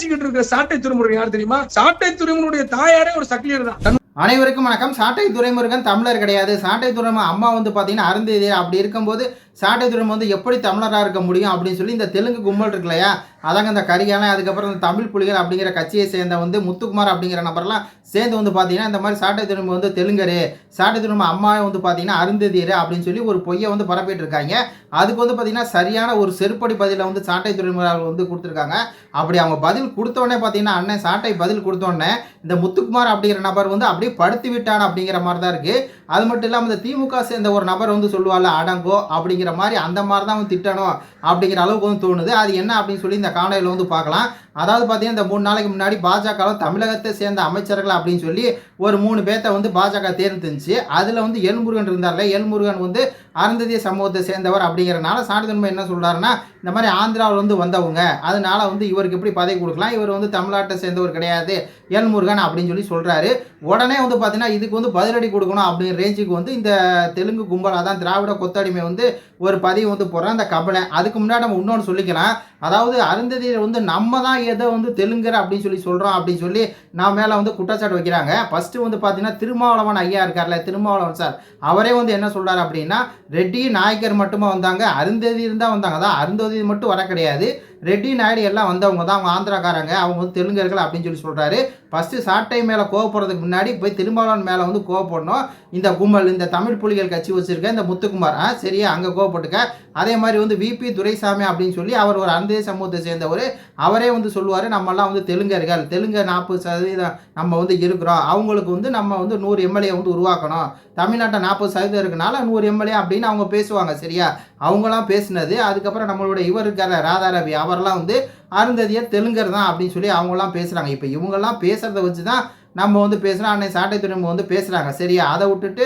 பேசிக்கிட்டு இருக்கிற சாட்டை துறைமுருகன் யார் தெரியுமா? சாட்டை துறைமுருடைய தாயாரே ஒரு சக்லியர் தான். அனைவருக்கும் வணக்கம். சாட்டை துறைமுருகன் தமிழர் கிடையாது. சாட்டை துறைமுக அம்மா வந்து பார்த்தீங்கன்னா அருந்ததி அப்படி இருக்கும்போது சாட்டை வந்து எப்படி தமிழராக இருக்க முடியும் அப்படின்னு சொல்லி இந்த தெலுங்கு கும்பல் இருக்கு இல்லையா அதாங்க இந்த கரிகாலை அதுக்கப்புறம் இந்த தமிழ் புலிகள் அப்படிங்கிற கட்சியை சேர்ந்த வந்து முத்துக்குமார் அப்படிங்கிற நபர்லாம் சேர்ந்து வந்து பார்த்தீங்கன்னா இந்த மாதிரி சாட்டை திரும்ப வந்து தெலுங்கரு சாட்டை திரும்ப அம்மா வந்து பார்த்தீங்கன்னா அருந்ததியர் அப்படின்னு சொல்லி ஒரு பொய்யை வந்து பரப்பிட்டு இருக்காங்க அதுக்கு வந்து பார்த்தீங்கன்னா சரியான ஒரு செருப்படி பதிலை வந்து சாட்டை துறைமுறை வந்து கொடுத்துருக்காங்க. அப்படி அவங்க பதில் கொடுத்தோடனே பார்த்தீங்கன்னா அண்ணன் சாட்டை பதில் கொடுத்தோடனே இந்த முத்துக்குமார் அப்படிங்கிற நபர் வந்து அப்படியே படுத்து விட்டான் அப்படிங்கிற மாதிரி தான் இருக்குது அது மட்டும் இல்லாமல் இந்த திமுக சேர்ந்த ஒரு நபர் வந்து சொல்லுவாள்ல அடங்கோ அப்படிங்கிற மாதிரி அந்த மாதிரி தான் அவன் திட்டணும் அப்படிங்கிற அளவுக்கு வந்து தோணுது. அது என்ன அப்படின்னு சொல்லி இந்த காணொலியில் வந்து பார்க்கலாம். அதாவது பார்த்தீங்கன்னா இந்த மூணு நாளைக்கு முன்னாடி பாஜகவில் தமிழகத்தை சேர்ந்த அமைச்சர்கள் அப்படின்னு சொல்லி ஒரு மூணு பேர்த்த வந்து பாஜக தேர்ந்தெடுத்துச்சு. அதில் வந்து எல்முருகன் இருந்தார்ல. எல்முருகன் வந்து அருந்ததிய சமூகத்தை சேர்ந்தவர் அப்படிங்கிறனால சான்றிதன்மை என்ன சொல்கிறாருன்னா இந்த மாதிரி ஆந்திராவில் வந்து வந்தவங்க. அதனால வந்து இவருக்கு எப்படி பதவி கொடுக்கலாம்? இவர் வந்து தமிழ்நாட்டை சேர்ந்தவர் கிடையாது. எல்முருகன் அப்படின்னு சொல்லி சொல்கிறாரு உடனே வந்து பார்த்தீங்கன்னா இதுக்கு வந்து பதிலடி கொடுக்கணும் அப்படிங்கிற ரேஞ்சுக்கு வந்து இந்த தெலுங்கு கும்பல் அதான் திராவிட கொத்தடிமை வந்து ஒரு பதிவு வந்து போடுறேன் அந்த கபலை. அதுக்கு முன்னாடி நம்ம இன்னொன்று சொல்லிக்கலாம். அதாவது அருந்ததியில் வந்து நம்ம தான் ஏதோ வந்து தெலுங்கர் அப்படின்னு சொல்லி சொல்கிறோம் அப்படின்னு சொல்லி நான் மேலே வந்து குற்றச்சாட்டு வைக்கிறாங்க. ஃபஸ்ட்டு வந்து பார்த்தீங்கன்னா திருமாவளவன் ஐயா இருக்கார்ல திருமாவளவன் சார். அவரே வந்து என்ன சொல்கிறார் அப்படின்னா ரெட்டி நாயக்கர் மட்டுமா வந்தாங்க? அருந்ததி இருந்தால் வந்தாங்க. தான் அருந்ததி மட்டும் வர கிடையாது. ரெட்டி நாயுடு எல்லாம் வந்தவங்க தான் அவங்க ஆந்திராக்காரங்க. அவங்க வந்து தெலுங்கர்கள் அப்படின்னு சொல்லி சொல்கிறாரு ஃபஸ்ட்டு சாட்டை மேலே கோவப்படுறதுக்கு முன்னாடி போய் திருமாவளவன் மேலே வந்து கோவப்படணும் இந்த கும்பல் இந்த தமிழ் புலிகள் கட்சி வச்சுருக்க இந்த முத்துக்குமார். சரியா அங்கே கோவப்பட்டுக்க. அதே மாதிரி வந்து விபி துரைசாமி அப்படின்னு சொல்லி அவர் ஒரு அந்த சமூகத்தை சேர்ந்தவர். அவரே வந்து சொல்லுவார் நம்மலாம் வந்து தெலுங்கர்கள். தெலுங்கு நாற்பது சதவீதம் நம்ம வந்து இருக்கிறோம். அவங்களுக்கு வந்து நம்ம வந்து நூறு எம்எல்ஏ வந்து உருவாக்கணும். தமிழ்நாட்டை நாற்பது சதவீதம் இருக்கனால நூறு எம்எல்ஏ அப்படின்னு அவங்க பேசுவாங்க சரியா? அவங்களாம் பேசுனது. அதுக்கப்புறம் நம்மளோட இவர் இருக்கிற ராதாரவி அவரெல்லாம் வந்து அருந்ததியை தெலுங்கர் தான் அப்படின்னு சொல்லி அவங்களாம் பேசுகிறாங்க இப்போ இவங்கெல்லாம் பேசுகிறத வச்சு தான் நம்ம வந்து பேசுகிறோம் அன்னை சாட்டை துறைமுக வந்து பேசுகிறாங்க சரியா? அதை விட்டுட்டு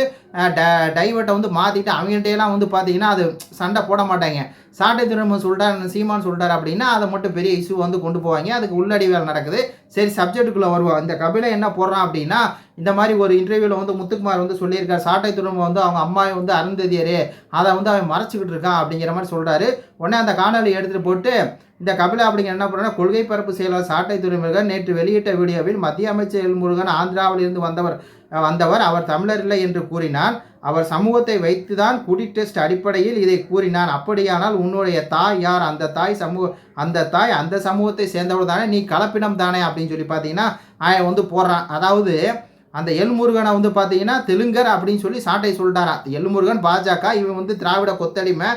ட டைவர்ட்டை வந்து மாற்றிட்டு அவங்கள்ட்டையெல்லாம் வந்து பார்த்தீங்கன்னா அது சண்டை போட மாட்டாங்க. சாட்டை துறைமுகம் சொல்லிட்டார் சீமான் சொல்லிட்டார் அப்படின்னா அதை மட்டும் பெரிய இஷ்யூ வந்து கொண்டு போவாங்க. அதுக்கு உள்ளடி வேலை நடக்குது. சரி சப்ஜெக்ட்டுக்குள்ளே வருவோம். இந்த கபிலை என்ன போடுறான் அப்படின்னா இந்த மாதிரி ஒரு இன்டர்வியூவில் வந்து முத்துக்குமார் வந்து சொல்லியிருக்கார். சாட்டை துறைமுகம் வந்து அவங்க அம்மாவை வந்து அருந்ததியரே. அதை வந்து அவன் மறைச்சிக்கிட்டு இருக்கான் அப்படிங்கிற மாதிரி சொல்கிறாரு உடனே அந்த காணொலி எடுத்துகிட்டு போட்டு இந்த கபிலா அப்படிங்கிற என்ன பண்ணுறா கொள்கை பரப்பு செயலாளர் சாட்டை துறைமுருகன் நேற்று வெளியிட்ட வீடியோவில் மத்திய அமைச்சர் முருகன் ஆந்திராவிலிருந்து வந்தவர் வந்தவர் அவர் தமிழர் இல்லை என்று கூறினார். அவர் சமூகத்தை வைத்து தான் குடி டெஸ்ட் அடிப்படையில் இதை கூறினான் அப்படியானால் உன்னுடைய தாய் யார்? அந்த தாய் சமூக அந்த தாய் அந்த சமூகத்தை சேர்ந்தவர் தானே நீ கலப்பினம் தானே அப்படின்னு சொல்லி பார்த்தீங்கன்னா அவன் வந்து போடுறான். அதாவது அந்த எல்முருகனை வந்து பார்த்தீங்கன்னா தெலுங்கர் அப்படின்னு சொல்லி சாட்டை சொல்லிட்டாரான் எல்முருகன் பாஜக இவன் வந்து திராவிட கொத்தடிமை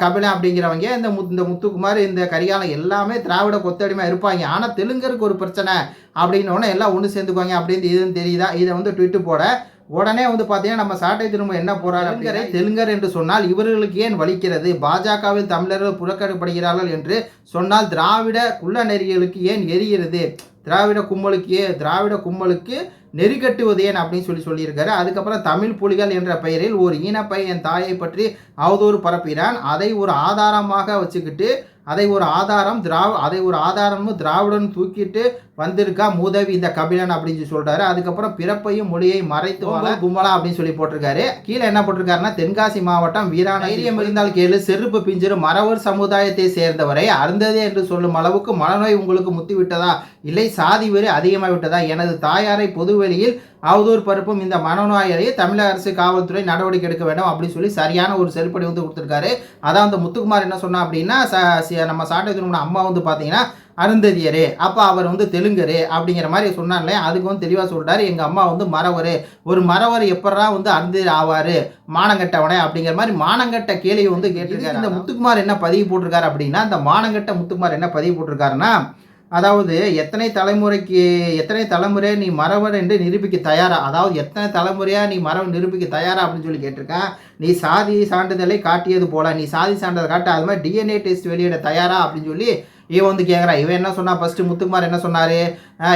கபிலன் அப்படிங்கிறவங்க இந்த முத் இந்த முத்துக்குமார் இந்த கரிகாலம் எல்லாமே திராவிட கொத்தடிமை இருப்பாங்க. ஆனால் தெலுங்கருக்கு ஒரு பிரச்சனை அப்படின்னோடனே எல்லாம் ஒன்று சேர்ந்துக்குவாங்க அப்படின்னு இதுன்னு தெரியுதா? இதை வந்து ட்விட்டு போட. உடனே வந்து பார்த்தீங்கன்னா நம்ம சாட்டை திரும்ப என்ன போறாரு தெலுங்கரை. தெலுங்கர் என்று சொன்னால் இவர்களுக்கு ஏன் வலிக்கிறது? பாஜகவில் தமிழர்கள் புறக்கணிப்படுகிறார்கள் என்று சொன்னால் திராவிட குள்ள நெறிகளுக்கு ஏன் எரிகிறது திராவிட கும்பலுக்கு திராவிட கும்பலுக்கு நெறிகட்டுவது ஏன் அப்படின்னு சொல்லி சொல்லியிருக்காரு. அதுக்கப்புறம் தமிழ் புலிகள் என்ற பெயரில் ஒரு ஈனப்பை என் தாயை பற்றி அவதூறு பரப்பினான். அதை ஒரு ஆதாரமாக வச்சுக்கிட்டு அதை ஒரு ஆதாரம் திராவ அதை ஒரு ஆதாரமும் திராவிடன் தூக்கிட்டு வந்திருக்கா மூதவி இந்த கபிலன் அப்படின்னு சொல்லி சொல்றாரு. அதுக்கப்புறம் பிறப்பையும் மொழியை மறைத்து வாழ கும்பலா அப்படின்னு சொல்லி போட்டிருக்காரு. கீழே என்ன போட்டிருக்காருன்னா தென்காசி மாவட்டம் வீரான தைரியம் இருந்தால் கேளு செருப்பு பிஞ்சிரு மறவர் சமுதாயத்தை சேர்ந்தவரை அருந்ததே என்று சொல்லும் அளவுக்கு மனநோய் உங்களுக்கு முத்தி விட்டதா? இல்லை சாதி வெறி அதிகமாக விட்டதா? எனது தாயாரை பொதுவெளியில் அவதூறு பருப்பும் இந்த மனநோயாளியை தமிழக அரசு காவல்துறை நடவடிக்கை எடுக்க வேண்டும் அப்படின்னு சொல்லி சரியான ஒரு செருப்படி வந்து கொடுத்துருக்காரு. அதான் அந்த முத்துக்குமார் என்ன சொன்னா அப்படின்னா நம்ம சாட்டை திருமண அம்மா வந்து பார்த்தீங்கன்னா அருந்ததியரு. அப்போ அவர் வந்து தெலுங்கரு அப்படிங்கிற மாதிரி சொன்னார்ல அதுக்கு வந்து தெளிவாக சொல்லிட்டாரு எங்கள் அம்மா வந்து மறவர். ஒரு மறவர் எப்படா வந்து அருந்ததி ஆவார்? மானங்கட்டவனே அப்படிங்கிற மாதிரி மானங்கட்ட கேள்வி வந்து கேட்டிருக்காரு. இந்த முத்துக்குமார் என்ன பதிவு போட்டிருக்காரு அப்படின்னா இந்த மானங்கட்ட முத்துக்குமார் என்ன பதிவு போட்டிருக்காருன்னா அதாவது எத்தனை தலைமுறைக்கு எத்தனை தலைமுறையாக நீ மறவர் என்று நிரூபிக்க தயாரா? அதாவது எத்தனை தலைமுறையாக நீ மரபு நிரூபிக்க தயாரா அப்படின்னு சொல்லி கேட்டிருக்கேன். நீ சாதி சான்றிதழை காட்டியது போல நீ சாதி சான்றிதழ் காட்ட அது மாதிரி டிஎன்ஏ டெஸ்ட் வெளியிட தயாரா அப்படின்னு சொல்லி இவன் வந்து கேட்குறா இவன் என்ன சொன்னா ஃபஸ்ட்டு முத்துக்குமார் என்ன சொன்னார்?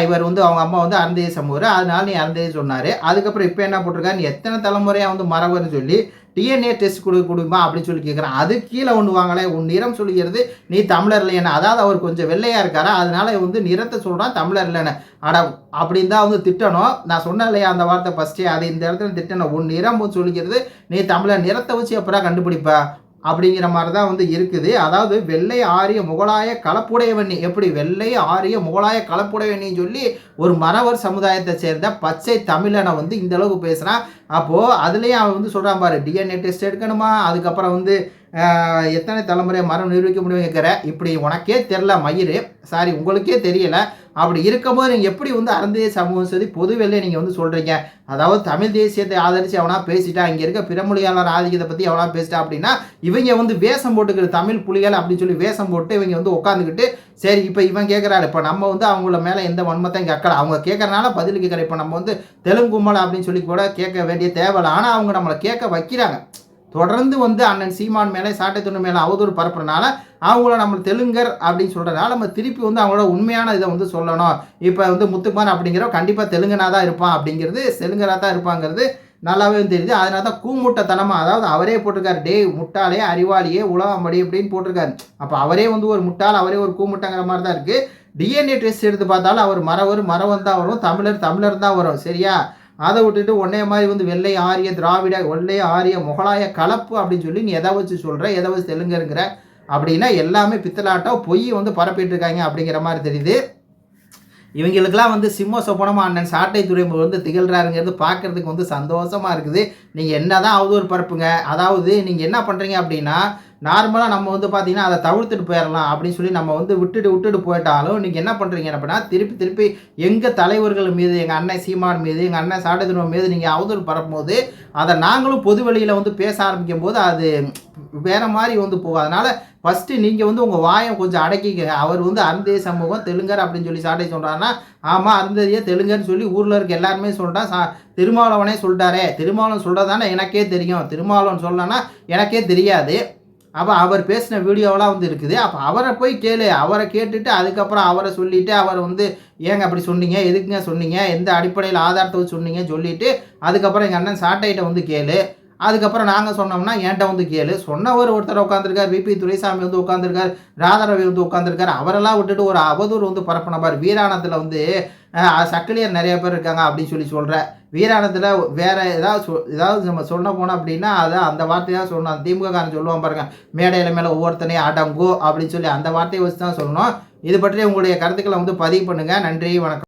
இவர் வந்து அவங்க அம்மா வந்து அருந்ததி சமூகர் அதனால நீ அருந்ததி சொன்னார். அதுக்கப்புறம் இப்போ என்ன போட்டிருக்காரு நீ எத்தனை தலைமுறையாக வந்து மரபுன்னு சொல்லி டிஎன்ஏ டெஸ்ட் கொடு கொடுக்குமா அப்படின்னு சொல்லி கேட்குறான் அது கீழே ஒன்று வாங்கலை. உன் நிறம் சொல்லுகிறது நீ தமிழர் இல்லைன்னு அதாவது அவர் கொஞ்சம் வெள்ளையாக இருக்காரா? அதனால வந்து நிறத்தை சொல்கிறான் தமிழர் இல்லைன்னு. அட அப்படின்னு தான் வந்து திட்டணும். நான் சொன்னேன் இல்லையா அந்த வார்த்தை ஃபஸ்ட்டே அது இந்த இடத்துல திட்டணும். உன் நிறம் சொல்லிக்கிறது நீ தமிழர். நிறத்தை வச்சு எப்படா கண்டுபிடிப்ப? அப்படிங்கிற மாதிரி தான் வந்து இருக்குது. அதாவது வெள்ளை ஆரிய முகலாய கலப்புடையவண்ணி. எப்படி? வெள்ளை ஆரிய முகலாய கலப்புடையவண்ணின்னு சொல்லி ஒரு மறவர் சமுதாயத்தை சேர்ந்த பச்சை தமிழனை வந்து இந்த அளவுக்கு பேசுகிறான் அப்போது அதுலேயும் அவன் வந்து சொல்கிறான் பாரு டிஎன்ஏ டெஸ்ட் எடுக்கணுமா? அதுக்கப்புறம் வந்து எத்தனை தலைமுறை மரம் நிரூபிக்க முடியுங்கிற இப்படி உனக்கே தெரில மயிறு. சாரி உங்களுக்கே தெரியல. அப்படி இருக்கும்போது நீங்கள் எப்படி வந்து அறந்தே சமூகம் சொல்லி பொதுவெளில நீங்கள் வந்து சொல்கிறீங்க அதாவது தமிழ் தேசியத்தை ஆதரித்து அவனா பேசிட்டா இங்கே இருக்க பிறமொழியாளர் ஆதிக்கத்தை பற்றி அவனா பேசிட்டா அப்படின்னா இவங்க வந்து வேஷம் போட்டுக்கிற தமிழ் புலிகள் அப்படின்னு சொல்லி வேஷம் போட்டு இவங்க வந்து உட்காந்துக்கிட்டு சரி இப்போ இவன் கேட்குறாரு இப்போ நம்ம வந்து அவங்கள மேலே எந்த வன்மத்தையும் கேட்கல. அவங்க கேட்குறனால பதில் கேட்குற இப்போ நம்ம வந்து தெலுங்கு கும்பல் அப்படின்னு சொல்லி கூட கேட்க வேண்டிய தேவையில்ல. ஆனால் அவங்க நம்மளை கேட்க வைக்கிறாங்க. தொடர்ந்து வந்து அண்ணன் சீமான் மேலே சாட்டை துணை மேலே அவதூறு பரப்புறனால அவங்கள நம்ம தெலுங்கர் அப்படின்னு சொல்கிறதுனால நம்ம திருப்பி வந்து அவங்களோட உண்மையான இதை வந்து சொல்லணும். இப்போ வந்து முத்துக்குமார் அப்படிங்கிறவன் கண்டிப்பாக தெலுங்கனாக தான் இருப்பான் அப்படிங்கிறது தெலுங்கனாக தான் இருப்பாங்கிறது நல்லாவே தெரியுது. அதனால தான் கூமுட்டத்தனமாக அதாவது அவரே போட்டிருக்காரு. டே முட்டாளே அறிவாளியே உலகமடி அப்படின்னு போட்டிருக்காரு. அப்போ அவரே வந்து ஒரு முட்டாள் அவரே ஒரு கூமுட்டங்கிற மாதிரி தான் இருக்குது டிஎன்ஏ டெஸ்ட் எடுத்து பார்த்தாலும் அவர் மறவர் மரவன் தான் வரும். தமிழர் தமிழர் தான் வரும். சரியா? அதை விட்டுட்டு ஒன்னே மாதிரி வந்து வெள்ளை ஆரிய திராவிட வெள்ளை ஆரிய முகலாய கலப்பு அப்படின்னு சொல்லி நீ எதை வச்சு சொல்கிற எதை வச்சு தெலுங்குங்கிற அப்படின்னா எல்லாமே பித்தலாட்டம் பொய் வந்து பரப்பிட்டு இருக்காங்க அப்படிங்கிற மாதிரி தெரியுது. இவங்களுக்கெல்லாம் வந்து சிம்ம சொப்பனமாக அண்ணன் சாட்டை துறைமுகம் வந்து திகழ்கிறாருங்கிறது பார்க்கறதுக்கு வந்து சந்தோஷமாக இருக்குது. நீங்கள் என்ன தான் அவதூறு பரப்புங்க. அதாவது நீங்கள் என்ன பண்ணுறீங்க அப்படின்னா நார்மலாக நம்ம வந்து பார்த்தீங்கன்னா அதை தவிர்த்துட்டு போயிடலாம் அப்படின்னு சொல்லி நம்ம வந்து விட்டுட்டு விட்டுட்டு போயிட்டாலும் நீங்கள் என்ன பண்ணுறீங்க அப்படின்னா திருப்பி திருப்பி எங்கள் தலைவர்கள் மீது எங்கள் அண்ணன் சீமான் மீது எங்கள் அண்ணன் சாட்டை மீது நீங்கள் அவதூறு பரப்பும்போது அதை நாங்களும் பொது வெளியில் வந்து பேச ஆரம்பிக்கும் போது அது வேற மாதிரி வந்து போகும். அதனால் ஃபஸ்ட்டு நீங்கள் வந்து உங்கள் வாயை கொஞ்சம் அடக்கிக்க அவர் வந்து அருந்தே சமூகம் தெலுங்கர் அப்படின்னு சொல்லி சாட்டை சொல்கிறாருன்னா ஆமாம் அருந்ததியே தெலுங்கர்னு சொல்லி ஊரில் இருக்க எல்லாருமே சொல்லிட்டான் சா திருமாவளவனே சொல்லிட்டாரே திருமாவளவன் சொல்கிறதானே எனக்கே தெரியும். திருமாவளவன் சொல்லனா எனக்கே தெரியாது. அப்போ அவர் பேசின வீடியோவெல்லாம் வந்து இருக்குது. அப்போ அவரை போய் கேளு. அவரை கேட்டுட்டு அதுக்கப்புறம் அவரை சொல்லிவிட்டு அவர் வந்து ஏங்க அப்படி சொன்னீங்க? எதுக்குங்க சொன்னீங்க? எந்த அடிப்படையில் ஆதாரத்தை சொன்னீங்க சொல்லிவிட்டு அதுக்கப்புறம் எங்கள் அண்ணன் சாட்டைகிட்ட வந்து கேளு. அதுக்கப்புறம் நாங்கள் சொன்னோம்னா என்கிட்ட வந்து கேளு. சொன்னவர் ஒருத்தர் உட்காந்துருக்கார் விபி துரைசாமி வந்து உட்காந்துருக்கார் ராதாரவி வந்து உட்காந்துருக்கார் அவரெல்லாம் விட்டுட்டு ஒரு அவதூறு வந்து பரப்பின பாரு. வீராணத்தில் வந்து சக்கிலியர் நிறைய பேர் இருக்காங்க அப்படின்னு சொல்லி சொல்கிற வீராணத்தில் வேற ஏதாவது சொ ஏதாவது நம்ம சொல்ல போனோம் அப்படின்னா அதை அந்த வார்த்தையை தான் சொல்லணும். அந்த திமுககாரன் சொல்லுவான் பாருங்க மேடையில் மேலே ஒவ்வொருத்தனையும் அடங்கோ அப்படின்னு சொல்லி அந்த வார்த்தையை வச்சு தான் சொல்லணும். இது பற்றி உங்களுடைய கருத்துக்களை வந்து பதிவு பண்ணுங்கள் நன்றி வணக்கம்.